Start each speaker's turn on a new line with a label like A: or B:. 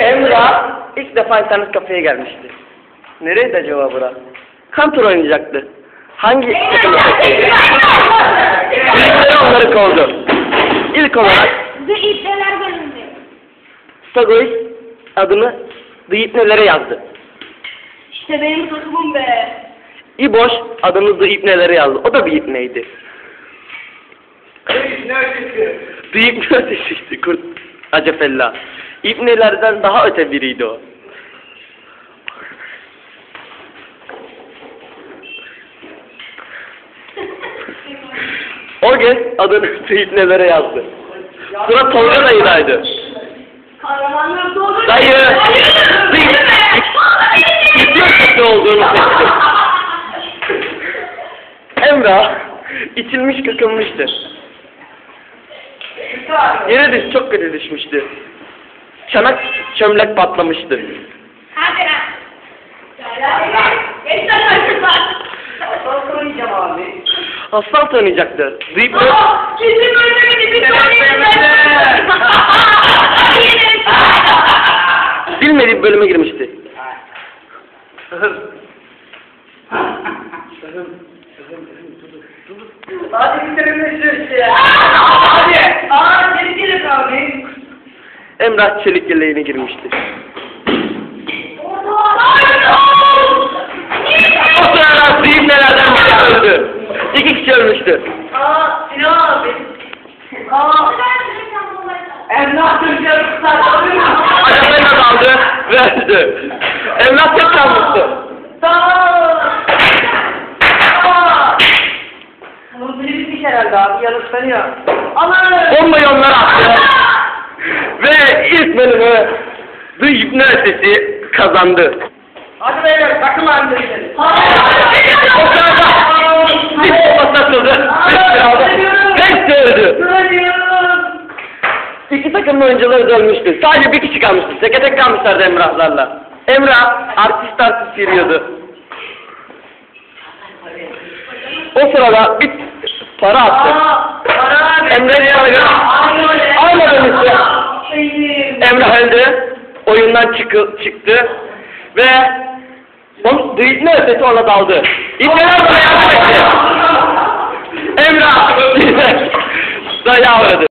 A: Emrah ilk defa internet kafeye gelmişti. Nereydi acaba bura? Counter oynayacaktı. Hangi takımı seçti? Bizleri onları kovdu. İlk olarak
B: The İbneler bölümünde.
A: Stagois adını The İbnelere yazdı.
B: İşte benim takımım be.
A: İboş adını The İbnelere yazdı. O da bir İbneydi. The İbne ötesiydi. Kurt Acefella. İbnelerden daha öte biriydi o. O gün adını The İbnelere yazdı. Sıra Tolga dayıdaydı. Dayı! İbne ötesi olduğunu seçti. Emrah içilmiş kakılmıştı. Yere düş, çok kötü düşmüştü. Çanak çömlek patlamıştı.
B: Hadi lan.
A: Oynayacaktı. Deyip de
B: Aa, Kesin ölmedi. Bir
A: bilmediği bir bölüme girmişti.
C: Hadi şu işi ya. Hadi. Aa geri gelin abi.
A: Emrah çelik yeleğine girmişti. O sırada Zihim nelerden biri öldü. İki kişi ölmüştü.
C: Aa Sinan abi. Aa Emrah mu?
A: Ayaklarına daldı ve öldü. Emrah tek kalmıştı.
C: Bunun biri bitmiş herhalde abi. Yanıtlanıyor. Aman.
A: Bombayı onlara bölümü The Hypnotis'i kazandı.
C: Hadi beyler takım halinde gidelim.
A: O sırada bir bombası atıldı. Beş aldı. Beş.
C: Söylüyorum.
A: İki takımın oyuncuları da ölmüştü. Sadece bir kişi kalmıştı. Teke tek kalmışlardı Emrah'larla. Emrah artist artist yürüyordu. O sırada bir para attı.
C: Aa, para abi.
A: Emre Çalgan. Almadı mı işte? Öldü. Oyundan çıkı, çıktı. Ve onun ne ötesi ona daldı. İbneler bana yardım etti. Emrah dayağı uğradı.